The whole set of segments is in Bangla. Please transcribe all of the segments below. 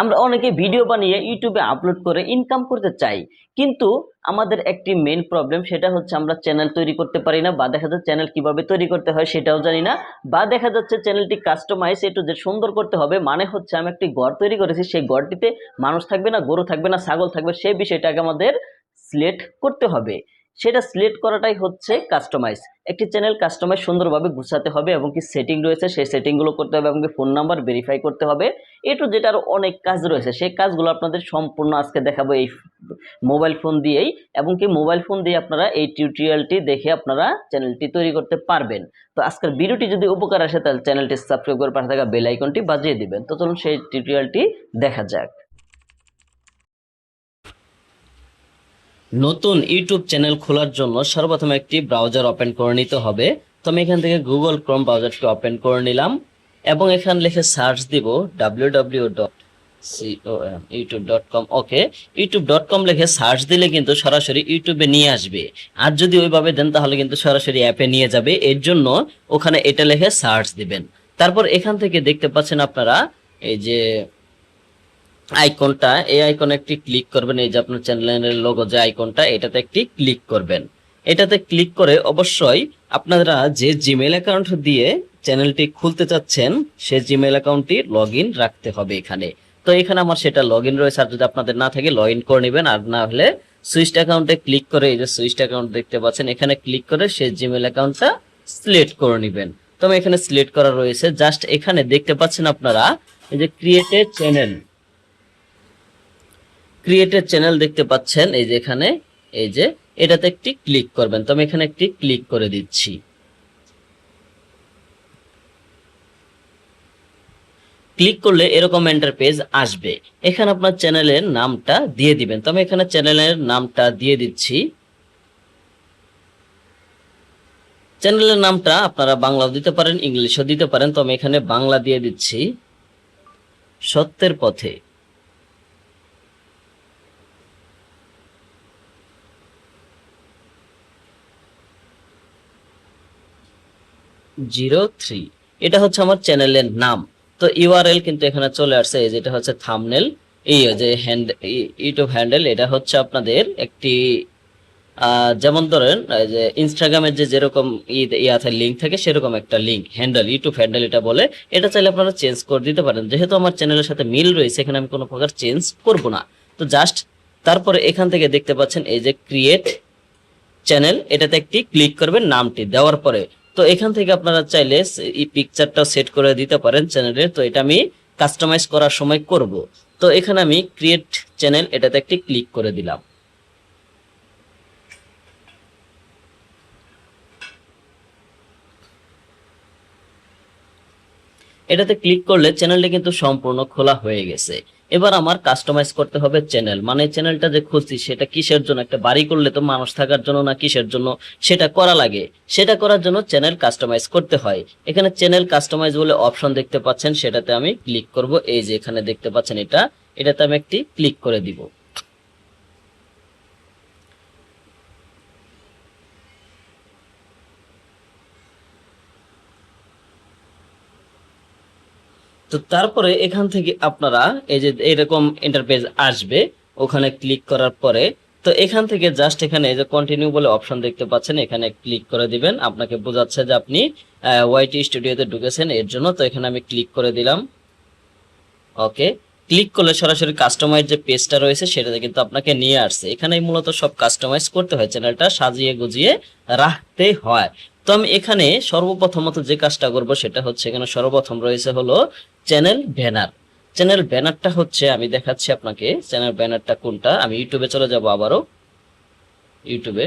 আমরা অনেকে ভিডিও বানিয়ে ইউটিউবে আপলোড করে ইনকাম করতে চাই। কিন্তু আমাদের একটি মেন প্রবলেম সেটা হচ্ছে আমরা চ্যানেল তৈরি করতে পারি না বা দেখা যাচ্ছে চ্যানেল কীভাবে তৈরি করতে হয় সেটাও জানি না বা দেখা যাচ্ছে চ্যানেলটি কাস্টমাইজ একটু যে সুন্দর করতে হবে মানে হচ্ছে আমি একটি ঘর তৈরি করেছি সেই ঘরটিতে মানুষ থাকবে না, গরু থাকবে না, ছাগল থাকবে সেই বিষয়টাকে আমাদের সিলেক্ট করতে হবে। সেটা সিলেক্ট করাটাই হচ্ছে কাস্টমাইজ একটি চ্যানেল কাস্টমাইজ সুন্দরভাবে গুছাতে হবে এবং কি সেটিং রয়েছে, সেই সেটিংগুলো করতে হবে এবং কি ফোন নাম্বার ভেরিফাই করতে হবে। এটু যেটা আরও অনেক কাজ রয়েছে। সেই কাজগুলো আপনাদের সম্পূর্ণ আজকে দেখাবো এই মোবাইল ফোন দিয়েই এবং কি মোবাইল ফোন দিয়ে আপনারা এই টিউটোরিয়ালটি দেখে আপনারা চ্যানেলটি তৈরি করতে পারবেন। তো আজকের ভিডিওটি যদি উপকার আসে তাহলে চ্যানেলটি সাবস্ক্রাইব করে পাশে থাকা বেল আইকনটি বাজিয়ে দিবেন। তো চলুন সেই টিউটোরিয়ালটি দেখা যাক। নতুন ইউটিউব চ্যানেল খোলার জন্য সর্বপ্রথম একটি ব্রাউজার ওপেন করে নিতে হবে। তো আমি এখান থেকে গুগল ক্রোম ব্রাউজারটি ওপেন করে নিলাম এবং এখানে লিখে সার্চ দিব W W dot YouTube dot com okay. YouTube dot com লিখে সার্চ দিলে কিন্তু সরাসরি ইউটিউবে নিয়ে আসবে। আর যদি ওইভাবে দেন তাহলে কিন্তু সরাসরি অ্যাপে নিয়ে যাবে। এর জন্য ওখানে এটা লিখে সার্চ দিবেন। তারপর এখান থেকে দেখতে পাচ্ছেন আপনারা এই যে আইকনটা, এই আইকনে একটি ক্লিক করবেন, এই যে আপনার চ্যানেলের লোগো যে আইকনটা, এটাতে একটি ক্লিক করবেন। এটাতে ক্লিক করে অবশ্যই আপনারা যে জিমেল অ্যাকাউন্ট দিয়ে চ্যানেলটি খুলতে চাচ্ছেন, সে জিমেল অ্যাকাউন্টটি লগ রাখতে হবে এখানে। তো এখানে আমার সেটা লগ রয়েছে, আর যদি আপনাদের না থাকে লগ করে নেবেন, আর না হলে সুইচড অ্যাকাউন্টে ক্লিক করে এই যে সুইচড অ্যাকাউন্ট দেখতে পাচ্ছেন, এখানে ক্লিক করে সেই জিমেল অ্যাকাউন্টটা সিলেক্ট করে নেবেন। তো এখানে সিলেক্ট করা রয়েছে জাস্ট এখানে দেখতে পাচ্ছেন আপনারা, এই যে create a channel created channel দেখতে পাচ্ছেন, এই যে এখানে, এই যে এটাতে একটি ক্লিক করবেন। তো আমি এখানে একটি ক্লিক করে দিচ্ছি। ক্লিক করলে এরকম এন্টার পেজ আসবে। এখানে আপনার চ্যানেলের নামটা দিয়ে দিবেন। তো আমি এখানে চ্যানেলের নামটা দিয়ে দিচ্ছি। চ্যানেলের নামটা আপনারা বাংলাও দিতে পারেন, ইংলিশও দিতে পারেন। তো আমি এখানে বাংলা দিয়ে দিচ্ছি। সত্যের পথে। Zero three. এটা হচ্ছে আমার চ্যানেলের নাম। তো ইউআরএল কিন্তু এখানে চলে আসছে, এই যেটা হচ্ছে থামনেল। এই যে হ্যান্ড ইউটিউব হ্যান্ডেল এটা হচ্ছে আপনাদের একটি যেমন ধরেন যে ইনস্টাগ্রামের যে যেরকম ইয়াতে লিঙ্ক থাকে, সেরকম একটা লিঙ্ক হ্যান্ডেল ইউটিউব হ্যান্ডেল এটা বলে। এটা চাইলে আপনারা চেঞ্জ করে দিতে পারেন। যেহেতু আমার চ্যানেলের সাথে মিল রয়েছে, এখানে আমি কোনো প্রকার চেঞ্জ করব না। তো জাস্ট তারপরে এখান থেকে দেখতে পাচ্ছেন, এই যে ক্রিয়েট চ্যানেল এটাতে একটি ক্লিক করবেন, নামটি দেওয়ার পরে। তো এখান থেকে আপনারা চাইলে এই পিকচারটা সেট করে দিতে পারেন চ্যানেলের তো এটা আমি কাস্টমাইজ করার সময় করব। তো এখানে আমি ক্রিয়েট চ্যানেল এটাতে একটি ক্লিক করে দিলাম। এটাতে ক্লিক করলে চ্যানেলটা কিন্তু সম্পূর্ণ খোলা হয়ে গেছে। এবার আমার কাস্টমাইজ করতে হবে চ্যানেল মানে চ্যানেলটা যে খুঁজছি, সেটা কিসের জন্য? একটা বাড়ি করলে তো মানুষ থাকার জন্য না কিসের জন্য? সেটা করা লাগে। সেটা করার জন্য চ্যানেল কাস্টমাইজ করতে হয়। এখানে চ্যানেল কাস্টমাইজ বলে অপশন দেখতে পাচ্ছেন, সেটাতে আমি ক্লিক করব। এই যে এখানে দেখতে পাচ্ছেন এটা, এটাতে আমি একটি ক্লিক করে দিব। তো তারপরে এখান থেকে আপনারা এই যে এরকম ইন্টারপেজ আসবে, ওখানে ক্লিক করার পরে, তো এখান থেকে জাস্ট এখানে যে কন্টিনিউ বলে অপশন দেখতে পাচ্ছেন, এখানে ক্লিক করে দিবেন। আপনাকে বোঝাচ্ছে যে আপনি ওয়াইটি স্টুডিওতে ঢুকেছেন, এর জন্য তো এখানে আমি ক্লিক করে দিলাম। ওকে ক্লিক করলে সরাসরি কাস্টমাইজ যে পেজটা রয়েছে, সেটাতে কিন্তু আপনাকে নিয়ে আসছে। এখানে মূলত সব কাস্টমাইজ করতে হয় চ্যানেলটা সাজিয়ে গুজিয়ে রাখতে হয়। তো আমি এখানে সর্বপ্রথমত যে কাজটা করব, সেটা হচ্ছে এখানে সর্বপ্রথম রয়েছে হলো চ্যানেল ব্যানার। চ্যানেল ব্যানারটা হচ্ছে, আমি দেখাচ্ছি আপনাকে, চ্যানেল ব্যানারটা কোনটা? আমি ইউটিউবে চলে যাব আবারও। ইউটিউবে।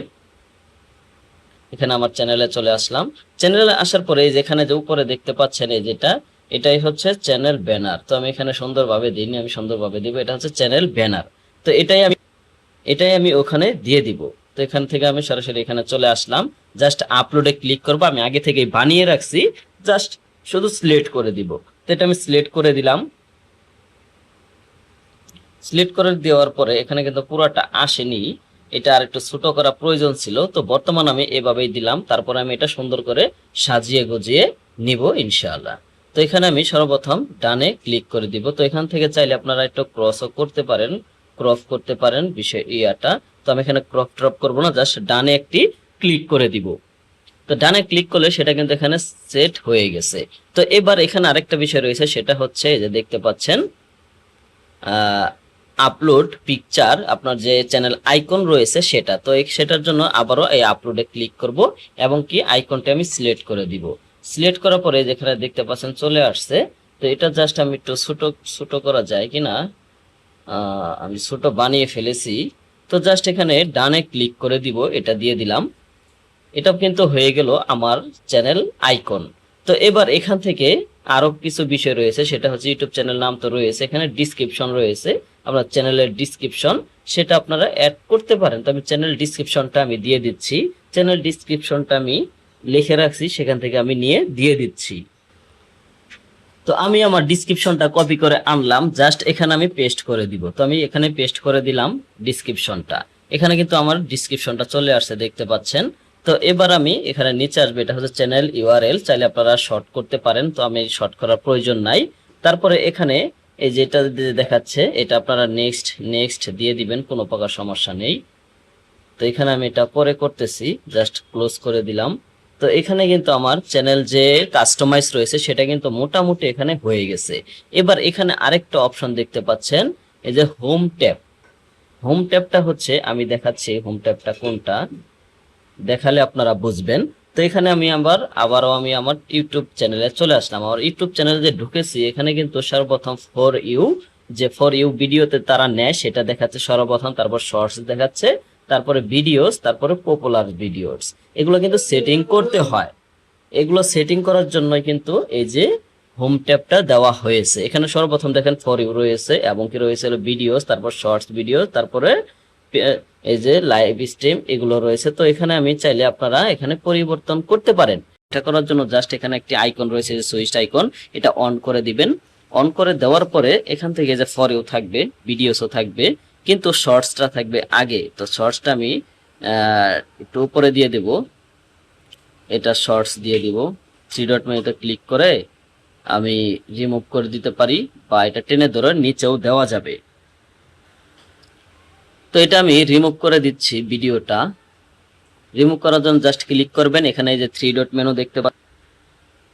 এখানে আমার চ্যানেলে চলে আসলাম। চ্যানেলে আসার পরে এই যে এখানে যে উপরে দেখতে পাচ্ছেন এই যেটা, এটাই হচ্ছে চ্যানেল ব্যানার। তো আমি এখানে সুন্দরভাবে দিইনি, আমি সুন্দরভাবে দিব। এটা হচ্ছে চ্যানেল ব্যানার। তো এটাই আমি এটাই আমি ওখানে দিয়ে দিব। তো এখান থেকে আমি সরাসরি এখানে চলে আসলাম। জাস্ট আপলোডে ক্লিক করব। আমি আগে থেকেই বানিয়ে রাখছি। জাস্ট শুধু সিলেক্ট করে দিব। তো এটা আমি সিলেক্ট করে দিলাম। সিলেক্ট করে দেওয়ার পরে এখানে কিন্তু পুরোটা আসেনি। এটা আর একটু ছোট করা প্রয়োজন ছিল। তো বর্তমান আমি এভাবেই দিলাম। তারপরে আমি এটা সুন্দর করে সাজিয়ে গুজিয়ে নিব ইনশাআল্লাহ। তো এখানে আমি সর্বপ্রথম ডানে ক্লিক করে দিব। তো এখান থেকে চাইলে আপনারা একটু ক্রসও করতে পারেন। ক্রপ করতে পারেন বিষয় ইয়াটা। তো আমি এখানে ক্রপ ট্রপ করব না জাস্ট ডানে একটি ক্লিক করে দিব। তো ডানে ক্লিক করলে সেটা কিন্তু এখানে সেট হয়ে গেছে। তো এবার এখানে আরেকটা বিষয় রয়েছে সেটা হচ্ছে যে দেখতে পাচ্ছেন আপলোড পিকচার আপনার যে চ্যানেল আইকন রয়েছে সেটা। তো সেটার জন্য আবারও এই আপলোডে ক্লিক করব এবং কি আইকনটা আমি সিলেক্ট করে দিব। সিলেক্ট করার পরে যেখানে দেখতে পাচ্ছেন চলে আসছে। তো এটা জাস্ট আমি একটু ছোট ছোট করা যায় কিনা? আহ, আমি ছোট বানিয়ে ফেলেছি। তো জাস্ট এখানে ডানে ক্লিক করে দিব এটা দিয়ে দিলাম। এটা কিন্তু হয়ে গেল আমার চ্যানেল আইকন তো এবার এখান থেকে আরও কিছু বিষয় রয়েছে, সেটা হচ্ছে ইউটিউব চ্যানেল নাম তো রয়েছে, এখানে ডিসক্রিপশন রয়েছে। আপনার চ্যানেলের ডিসক্রিপশন সেটা আপনারা অ্যাড করতে পারেন। তো আমি চ্যানেল ডিসক্রিপশনটা আমি দিয়ে দিচ্ছি। চ্যানেল ডিসক্রিপশনটা আমি লিখে রাখছি, সেখান থেকে আমি নিয়ে দিয়ে দিচ্ছি। তো আমি আমার ডিসক্রিপশনটা কপি করে আনলাম জাস্ট এখানে আমি পেস্ট করে দিব। তো আমি এখানে পেস্ট করে দিলাম ডিসক্রিপশনটা এখানে কিন্তু আমার ডিসক্রিপশনটা চলে আসছে, দেখতে পাচ্ছেন। তো এবার আমি এখানে নিচে আসবে, এটা হচ্ছে চ্যানেল ইউআরএল চাইলে আপনারা শর্ট করতে পারেন, তো আমি শর্ট করার প্রয়োজন নাই। তারপরে এখানে এই যেটা দেখাচ্ছে, এটা আপনারা নেক্সট নেক্সট দিয়ে দিবেন, কোনো প্রকার সমস্যা নেই। তো এখানে আমি এটা পরে করতেছি জাস্ট ক্লোজ করে দিলাম। তো এখানে কিন্তু আমার চ্যানেল যে কাস্টমাইজ রয়েছে, সেটা কিন্তু মোটামুটি এখানে হয়ে গেছে। এবার এখানে আরেকটা অপশন দেখতে পাচ্ছেন, এই যে হোম ট্যাব হোম ট্যাবটা হচ্ছে, আমি দেখাচ্ছি হোম ট্যাবটা কোনটা? দেখালে আপনারা বুঝবেন। তো এখানে আমি আবার, আবারও আমি আমার ইউটিউব চ্যানেলে চলে আসলাম। আমার ইউটিউব চ্যানেলে যে ঢুকেছি, এখানে কিন্তু সর্বপ্রথম ফর ইউ যে ফর ইউ ভিডিওতে তারা নেয়, সেটা দেখাচ্ছে সর্বপ্রথম, তারপর শর্টস দেখাচ্ছে, তারপরে ভিডিওস তারপরে পপুলার ভিডিওস এগুলো কিন্তু সেটিং করতে হয়। এগুলো সেটিং করার জন্য কিন্তু এই যে হোম ট্যাবটা দেওয়া হয়েছে। এখানে সর্বপ্রথম দেখেন ফর ইউ রয়েছে, এবং কি রয়েছে? ভিডিওস তারপর শর্টস ভিডিও তারপরে এই যে লাইভ স্ট্রিম এগুলো রয়েছে, তো এখানে আমি চাইলে আপনারা এখানে পরিবর্তন করতে পারেন। এটা করার জন্য জাস্ট এখানে একটি আইকন রয়েছে, যে সুইচ আইকন এটা অন করে দিবেন। অন করে দেওয়ার পরে এখান থেকে যে ফরেও থাকবে ভিডিওসও থাকবে, কিন্তু শর্টসটা থাকবে আগে। তো শর্টসটা আমি একটু উপরে দিয়ে দেব। এটা শর্টস দিয়ে দিব। থ্রি ডট মেনুতে ক্লিক করে আমি রিমুভ করে দিতে পারি, বা এটা টেনে ধরে নিচেও দেওয়া যাবে। তো এটা আমি রিমুভ করে দিচ্ছি ভিডিওটা। রিমুভ করার জন্য জাস্ট ক্লিক করবেন। এখানে এই যে থ্রি ডট মেনু দেখতে পাচ্ছেন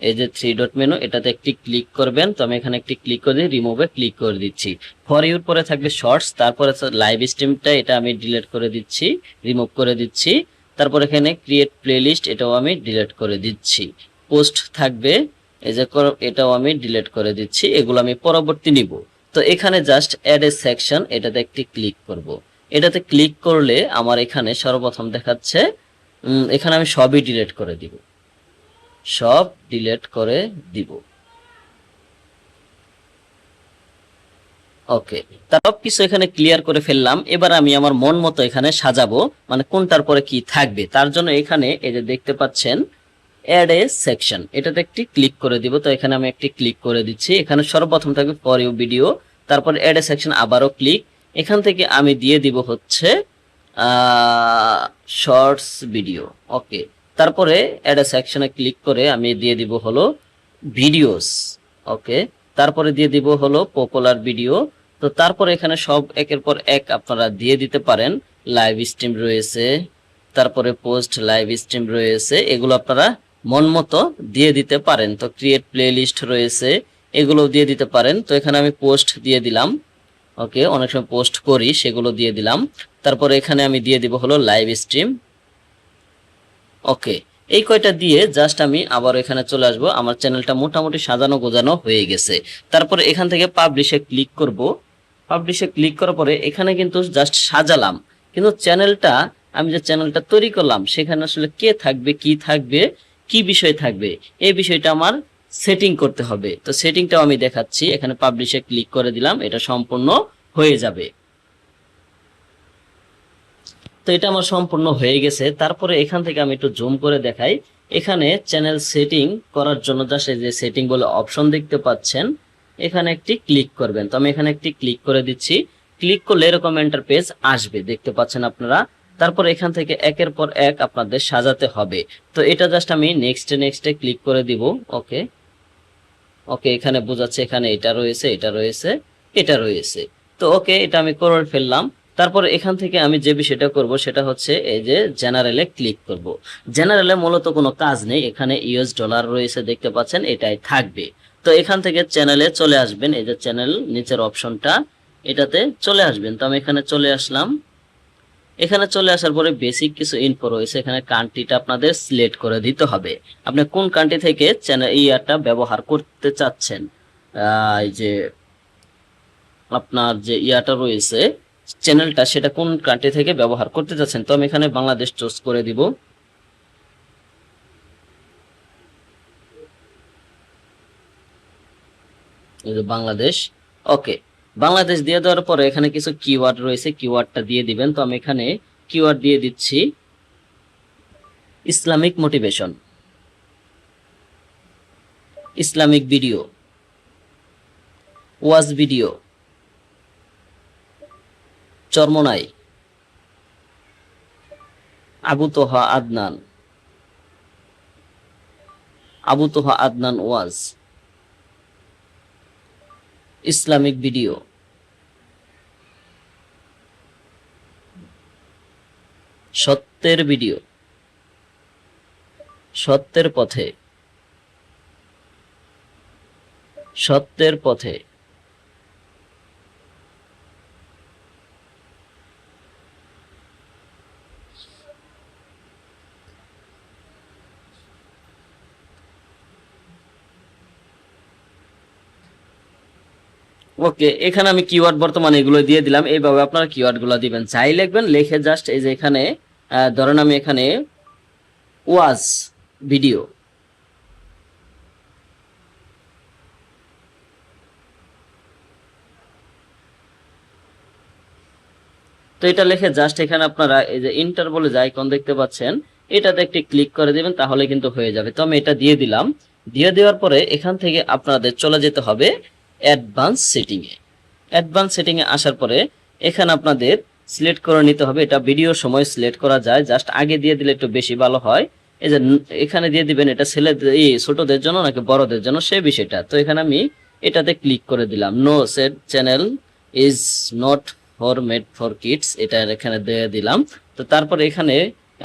এই যে থ্রি ডট মেনু এটাতে একটি ক্লিক করবেন। তো আমি এখানে একটি ক্লিক করে রিমুভে ক্লিক করে দিচ্ছি। ফর ইউর পরে থাকবে শর্টস তারপরে লাইভ স্ট্রিমটা এটা আমি ডিলিট করে দিচ্ছি রিমুভ করে দিচ্ছি। তারপর এখানে ক্রিয়েট প্লেলিস্ট এটাও আমি ডিলিট করে দিচ্ছি। পোস্ট থাকবে, এই যে এটাও আমি ডিলিট করে দিচ্ছি। এগুলো আমি পরবর্তী নিব। তো এখানে জাস্ট অ্যাড এ সেকশন এটাতে একটি ক্লিক করব। এটাতে ক্লিক করলে আমার এখানে সর্বপ্রথম দেখাচ্ছে এখানে আমি সবই ডিলিট করে দিব। সব ডিলিট করে দিব। ওকে সব কিছু এখানে ক্লিয়ার করে ফেললাম। এবার আমি আমার মন মতো এখানে সাজাবো মানে কোনটার পরে কি থাকবে। তার জন্য এখানে এই যে দেখতে পাচ্ছেন অ্যাড এ সেকশন এটাতে একটি ক্লিক করে দিব। তো এখানে আমি একটি ক্লিক করে দিচ্ছি। এখানে সর্বপ্রথম থাকবে ইউ ভিডিও তারপর অ্যাড এ সেকশন আবারও ক্লিক এখান থেকে আমি দিয়ে দিব হচ্ছে শর্টস ভিডিও ওকে তারপরে অ্যাড সেকশনে ক্লিক করে আমি দিয়ে দিব হলো ভিডিওস ওকে তারপরে দিয়ে দিব হলো পপুলার ভিডিও তো তারপরে এখানে সব একের পর এক আপনারা দিয়ে দিতে পারেন। লাইভ স্ট্রিম রয়েছে, তারপরে পোস্ট লাইভ স্ট্রিম রয়েছে, এগুলো আপনারা মন মতো দিয়ে দিতে পারেন। তো ক্রিয়েট প্লে লিস্ট রয়েছে এগুলো দিয়ে দিতে পারেন। তো এখানে আমি পোস্ট দিয়ে দিলাম। ওকে, অনেক সময় পোস্ট করি, সেগুলো দিয়ে দিলাম। তারপরে এখানে আমি দিয়ে দিব হলো লাইভ স্ট্রিম ওকে, এই কয়টা দিয়ে জাস্ট আমি আবার এখানে চলে আসব। আমার চ্যানেলটা মোটামুটি সাজানো গোজানো হয়ে গেছে। তারপরে এখান থেকে পাবলিশে ক্লিক করব। পাবলিশে ক্লিক করার পরে এখানে কিন্তু জাস্ট সাজালাম। কিন্তু চ্যানেলটা আমি যে চ্যানেলটা তৈরি করলাম, সেখানে আসলে কে থাকবে, কি থাকবে, কি বিষয় থাকবে, এই বিষয়টা আমার সেটিং করতে হবে। তো সেটিংটাও আমি দেখাচ্ছি। এখানে পাবলিশে ক্লিক করে দিলাম। এটা সম্পূর্ণ হয়ে যাবে। তো এটা আমার সম্পূর্ণ হয়ে গেছে। তারপরে এখান থেকে আমি একটু জুম করে দেখাই। এখানে চ্যানেল সেটিং করার জন্য জাস্ট এই যে সেটিং বলে অপশন দেখতে পাচ্ছেন, এখানে একটি ক্লিক করবেন। তো আমি এখানে একটি ক্লিক করে দিচ্ছি। ক্লিক করলে এরকম এন্টার পেজ আসবে, দেখতে পাচ্ছেন আপনারা। তারপর এখান থেকে একের পর এক আপনাদের সাজাতে হবে। তো এটা জাস্ট আমি নেক্সট নেক্সটে ক্লিক করে দিব। ওকে ওকে, এখানে বোঝাচ্ছে এখানে এটা রয়েছে এটা রয়েছে এটা রয়েছে। তো ওকে, এটা আমি করে ফেললাম। তারপর এখান থেকে আমি যে বিষয়টা করব সেটা হচ্ছে এই যে জেনারেলে ক্লিক করব। জেনারেলে মূলত কোনো কাজ নেই, এখানে ইউএস ডলার রয়েছে, দেখতে পাচ্ছেন, এটাই থাকবে। তো এখান থেকে চ্যানেলে চলে আসবেন, এই যে চ্যানেল নিচের অপশনটা, এটাতে চলে আসবেন। তো আমি এখানে চলে আসলাম। এখানে চলে আসার পরে বেসিক কিছু ইনফো রয়েছে। এখানে কান্ট্রিটা আপনাদের সিলেক্ট করে দিতে হবে। আপনি কোন কান্ট্রি থেকে চ্যানেল ইয়ারটা ব্যবহার করতে চাচ্ছেন? এই যে আপনার যে ইয়াটা রয়েছে চ্যানেলটা সেটা কোন কান্ট্রি থেকে ব্যবহার করতে চাচ্ছেন? তো আমি এখানে বাংলাদেশ চুজ করে দিব। বাংলাদেশ ওকে বাংলাদেশ দিয়ে দেওয়ার পরে এখানে কিছু কিওয়ার্ড রয়েছে কিওয়ার্ডটা দিয়ে দিবেন। তো আমি এখানে কিওয়ার্ড দিয়ে দিচ্ছি, ইসলামিক মোটিভেশন ইসলামিক ভিডিও ওয়াজ ভিডিও চর্মনাই আবু তোহা আদনান। আবু তোহা আদনান ওয়াজ। Islamic video. সত্যের ভিডিও। সত্যের পথে। সত্যের পথে। ওকে এখানে আমি কিওয়ার্ড বর্তমানে এগুলো দিয়ে দিলাম। এইভাবে আপনারা কিওয়ার্ডগুলো দিবেন। যাই লিখবেন, লিখে জাস্ট এই যে এখানে ধরেন আমি এখানে ওয়াজ ভিডিও তো এটা লিখে জাস্ট এখানে আপনারা এই যে ইন্টার বলে যে আইকন দেখতে পাচ্ছেন, এটাতে একটি ক্লিক করে দিবেন, তাহলে কিন্তু হয়ে যাবে। তো আমি এটা দিয়ে দিলাম। দিয়ে দেওয়ার পরে এখান থেকে আপনাদের চলে যেতে হবে অ্যাডভান্স সেটিংয়ে। অ্যাডভান্স সেটিং এ আসার পরে এখানে আপনাদের সিলেক্ট করে নিতে হবে। এটা ভিডিও সময় সিলেক্ট করা যায়। জাস্ট আগে দিয়ে দিলে একটু বেশি ভালো হয়। এই যে এখানে দিয়ে দিবেন এটা ছেলে এই ছোটদের জন্য নাকি বড়দের জন্য, সে বিষয়টা। তো এখানে আমি এটাতে ক্লিক করে দিলাম। No set channel is not for made for kids এটা এখানে দিয়ে দিলাম। তো তারপর এখানে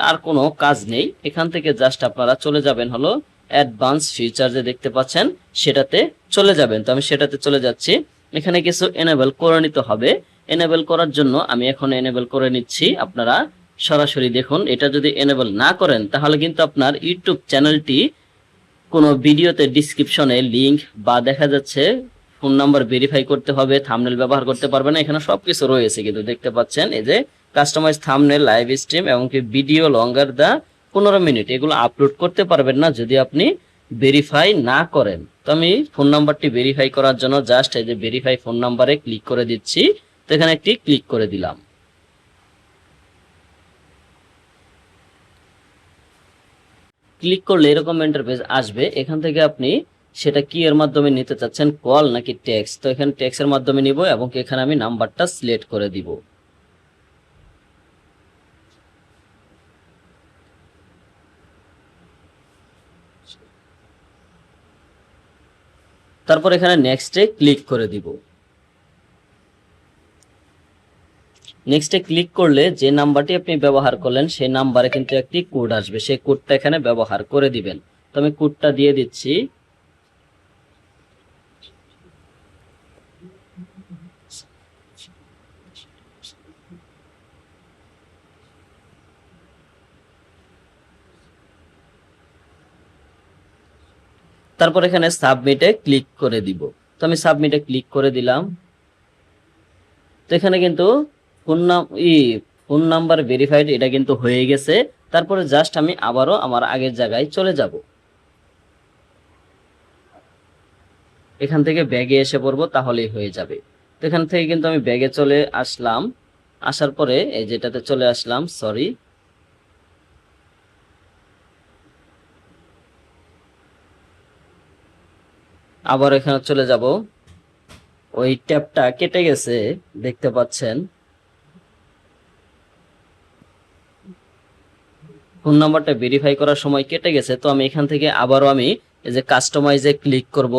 আর কোনো কাজ নেই। এখান থেকে জাস্ট আপনারা চলে যাবেন হলো অ্যাডভান্স ফিচার যে দেখতে পাচ্ছেন, সেটাতে চলে যাবেন। তো আমি সেটাতে চলে যাচ্ছি। এখানে কিছু এনেবল করে নিতে হবে। এনেবল করার জন্য আমি এখন এনেবল করে নিচ্ছি। আপনারা সরাসরি দেখুন, এটা যদি এনেবল না করেন, তাহলে কিন্তু আপনার ইউটিউব চ্যানেলটি কোনো ভিডিওতে ডিসক্রিপশনে লিংক বা দেখা যাচ্ছে ফোন নাম্বার ভেরিফাই করতে হবে থামনেল ব্যবহার করতে পারবে না। এখানে সবকিছু রয়েছে কিন্তু দেখতে পাচ্ছেন। এই যে কাস্টমাইজ থামনেল লাইভ স্ট্রিম এবং কি ভিডিও লঙ্গার দা পনেরো মিনিট, এগুলো আপলোড করতে পারবেন না যদি আপনি ভেরিফাই না করেন। তো আমি ফোন নাম্বারটি ভেরিফাই করার জন্য জাস্ট এই যে ভেরিফাই ফোন নাম্বারে ক্লিক করে দিচ্ছি, তো এখানে একটি ক্লিক করে দিলাম। ক্লিক করলে এরকম ইন্টারফেস আসবে। এখান থেকে আপনি সেটা কি এর মাধ্যমে নিতে চাচ্ছেন কল নাকি টেক্স তো এখানে টেক্স এর মাধ্যমে নিব এবং এখানে আমি নাম্বারটা সিলেক্ট করে দিব। তারপর এখানে নেক্সটে ক্লিক করে দিব। নেক্সটে ক্লিক করলে যে নাম্বারটি আপনি ব্যবহার করলেন, সেই নাম্বারে কিন্তু একটি কোড আসবে। সেই কোডটা এখানে ব্যবহার করে দিবেন। তো আমি কোডটা দিয়ে দিচ্ছি। তারপর এখানে সাবমিটে ক্লিক করে দিব। তো আমি সাবমিটে ক্লিক করে দিলাম। তো এখানে কিন্তু ফোন নাম ই ফোন নাম্বার ভেরিফাইড এটা কিন্তু হয়ে গেছে। তারপরে জাস্ট আমি আবারও আমার আগের জায়গায় চলে যাব। এখান থেকে ব্যাগে এসে পড়ব, তাহলেই হয়ে যাবে। তো এখান থেকে কিন্তু আমি ব্যাগে চলে আসলাম। আসার পরে এই যেটাতে চলে আসলাম সরি আবার এখানে চলে যাব। ওই ট্যাপটা কেটে গেছে, দেখতে পাচ্ছেন। ফোন নাম্বারটা ভেরিফাই করার সময় কেটে গেছে, তো আমি এখান থেকে আবারও আমি এই যে কাস্টমাইজে ক্লিক করব।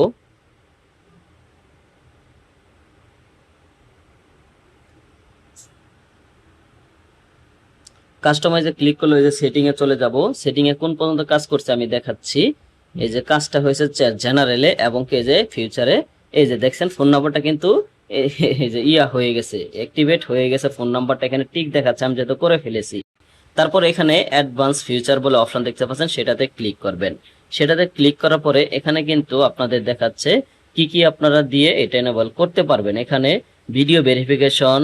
কাস্টমাইজে ক্লিক করলে ওই যে সেটিংয়ে চলে যাব। সেটিংয়ে কোন পর্যন্ত কাজ করছে আমি দেখাচ্ছি। এই যে কাজটা হয়েছে জেনারেলে এবং কি যে ফিউচারে এই যে দেখছেন ফোন নাম্বারটা কিন্তু এই যে ইয়া হয়ে গেছে অ্যাক্টিভেট হয়ে গেছে ফোন নাম্বারটা এখানে টিক দেখাচ্ছে, আমি যেহেতু করে ফেলেছি। তারপর এখানে অ্যাডভান্স ফিউচার বলে অপশন দেখতে পাচ্ছেন, সেটাতে ক্লিক করবেন। সেটাতে ক্লিক করার পরে এখানে কিন্তু আপনাদের দেখাচ্ছে কি কি আপনারা দিয়ে এটা এনেবল করতে পারবেন। এখানে video verification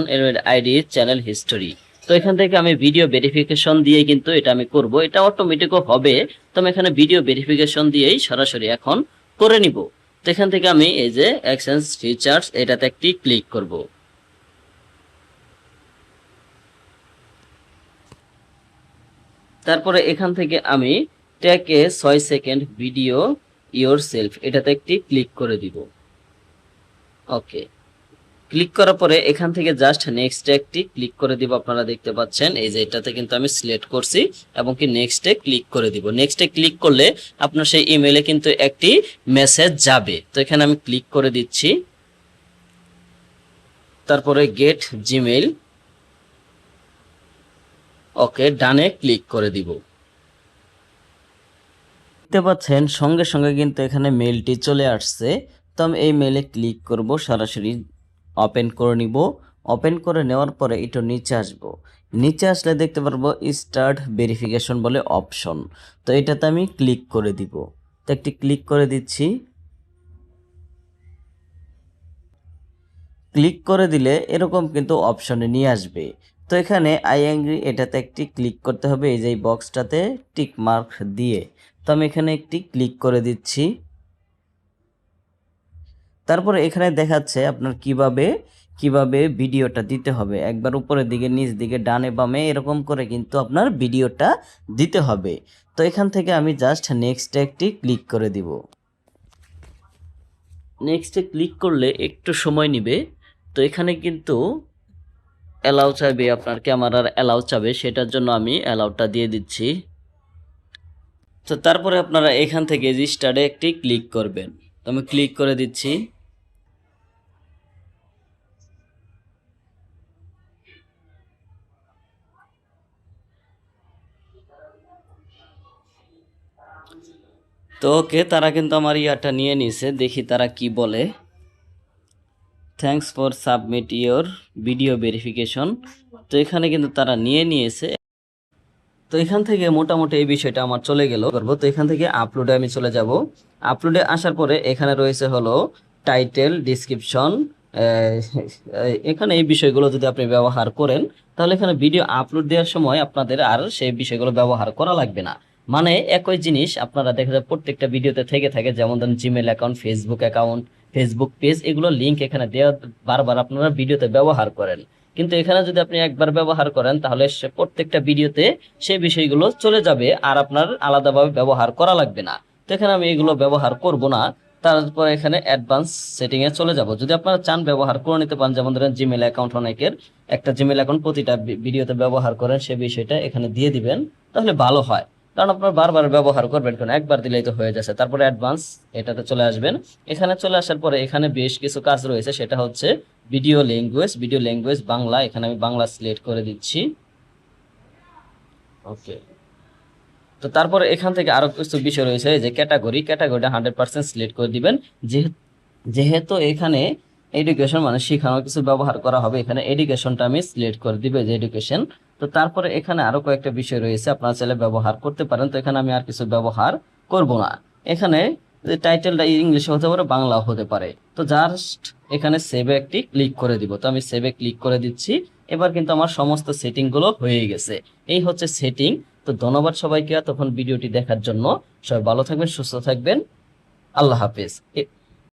ID channel history তো এখান থেকে আমি ভিডিও ভেরিফিকেশন দিয়ে কিন্তু এটা আমি করব। এটা অটোমেটিকও হবে, তো আমি এখানে ভিডিও ভেরিফিকেশন দিয়েই সরাসরি এখন করে নিব। তো এখান থেকে আমি এই যে এক্সচেঞ্জ ফিচার্স এটাতে একটি ক্লিক করব। তারপরে এখান থেকে আমি ট্যাকে ছয় সেকেন্ড ভিডিও ইয়োর সেলফ এটাতে একটি ক্লিক করে দিব। ওকে ক্লিক করার পরে এখান থেকে জাস্ট নেক্সট একটি ক্লিক করে দিব, আপনারা দেখতে পাচ্ছেন। এই যে এটাতে কিন্তু আমি সিলেক্ট করছি এবং কি নেক্সটে ক্লিক করে দিব। নেক্সটে ক্লিক করলে আপনার সেই ইমেলে কিন্তু একটি মেসেজ যাবে। তো এখানে আমি ক্লিক করে দিচ্ছি। তারপরে গেট জিমেইল ওকে ডানে ক্লিক করে দিব। দেখতে পাচ্ছেন, সঙ্গে সঙ্গে কিন্তু এখানে মেলটি চলে আসছে। তো আমি এই মেলে ক্লিক করব সরাসরি। ওপেন করে নিব। ওপেন করে নেওয়ার পরে একটু নিচে আসব। নিচে আসলে দেখতে পারব স্টার্ট ভেরিফিকেশন বলে অপশন তো এটাতে আমি ক্লিক করে দিব। তো একটি ক্লিক করে দিচ্ছি। ক্লিক করে দিলে এরকম কিন্তু অপশনে নিয়ে আসবে। তো এখানে আই অ্যাগ্রি এটাতে একটি ক্লিক করতে হবে। এই যে বক্সটাতে টিক মার্ক দিয়ে। তো আমি এখানে একটি ক্লিক করে দিচ্ছি। তারপরে এখানে দেখাচ্ছে আপনার কীভাবে কীভাবে ভিডিওটা দিতে হবে। একবার উপরের দিকে, নিচ দিকে, ডানে বামে এরকম করে কিন্তু আপনার ভিডিওটা দিতে হবে। তো এখান থেকে আমি জাস্ট নেক্সটে একটি ক্লিক করে দিব। নেক্সটে ক্লিক করলে একটু সময় নিবে। তো এখানে কিন্তু অ্যালাউ চাইবে, আপনার ক্যামেরার অ্যালাউ চাবে সেটার জন্য আমি অ্যালাউটা দিয়ে দিচ্ছি। তো তারপরে আপনারা এখান থেকে রেজিস্টারে একটি ক্লিক করবেন। তো আমি ক্লিক করে দিচ্ছি। তো ওকে তারা কিন্তু আমার ইয়াটা নিয়ে নিছে, দেখি তারা কি বলে। Thanks for submit your video verification তো এখানে কিন্তু তারা নিয়ে নিয়েছে। তো এখান থেকে মোটামুটি এই বিষয়টা আমার চলে গেল। করব, তো এখান থেকে আপলোডে আমি চলে যাব। আপলোডে আসার পরে এখানে রয়েছে হলো টাইটেল ডিসক্রিপশন এখানে এই বিষয়গুলো যদি আপনি ব্যবহার করেন, তাহলে এখানে ভিডিও আপলোড দেওয়ার সময় আপনাদের আর সেই বিষয়গুলো ব্যবহার করা লাগবে না। মানে একই জিনিস আপনারা দেখা যায় প্রত্যেকটা ভিডিওতে থেকে থাকে, যেমন ধরেন Gmail account Facebook account Facebook page এগুলো লিঙ্ক এখানে দেওয়া, বারবার আপনারা ভিডিওতে ব্যবহার করেন। কিন্তু এখানে যদি আপনি একবার ব্যবহার করেন, তাহলে সে প্রত্যেকটা ভিডিওতে সেই বিষয়গুলো চলে যাবে আর আপনার আলাদাভাবে ব্যবহার করা লাগবে না। তো এখানে আমি এগুলো ব্যবহার করব না। তারপর এখানে অ্যাডভান্স সেটিং এ চলে যাব। যদি আপনারা চান ব্যবহার করে নিতে পারেন, যেমন ধরেন জিমেল অ্যাকাউন্ট অনেকের, একটা জিমেল অ্যাকাউন্ট প্রতিটা ভিডিওতে ব্যবহার করেন, সে বিষয়টা এখানে দিয়ে দিবেন, তাহলে ভালো হয়। কারণ আপনার বারবার ব্যবহার করবেন কেন? একবার দিলেই তো হয়ে যাচ্ছে। তারপরে অ্যাডভান্স এটাতে চলে আসবেন। এখানে চলে আসার পরে এখানে বেশ কিছু কাজ রয়েছে। সেটা হচ্ছে video language video language Bangla. এখানে আমি বাংলা সিলেক্ট করে দিচ্ছি। ওকে তো তারপরে এখান থেকে আরও কিছু বিষয় রয়েছে যে ক্যাটাগরি ক্যাটাগরিটা হান্ড্রেড পার্সেন্ট সিলেক্ট করে দিবেন। যেহে- যেহেতু এখানে এডুকেশন মানে শেখানোর কিছু ব্যবহার করা হবে, এখানে এডুকেশনটা আমি সিলেক্ট করে দিবে যে এডুকেশন তো তারপরে এখানে আরও কয়েকটা বিষয় রয়েছে, আপনারা চাইলে ব্যবহার করতে পারেন, তো এখানে আমি আর কিছু ব্যবহার করব না। এখানে টাইটেলটা ইংলিশে হতে পারে, বাংলাও হতে পারে। তো জাস্ট এখানে সেভে একটি ক্লিক করে দিব। তো আমি সেভে ক্লিক করে দিচ্ছি। এবার কিন্তু আমার সমস্ত সেটিংগুলো হয়ে গেছে। এই হচ্ছে সেটিং তো ধন্যবাদ সবাইকে তখন ভিডিওটি দেখার জন্য। সবাই ভালো থাকবেন, সুস্থ থাকবেন। আল্লাহ হাফেজ।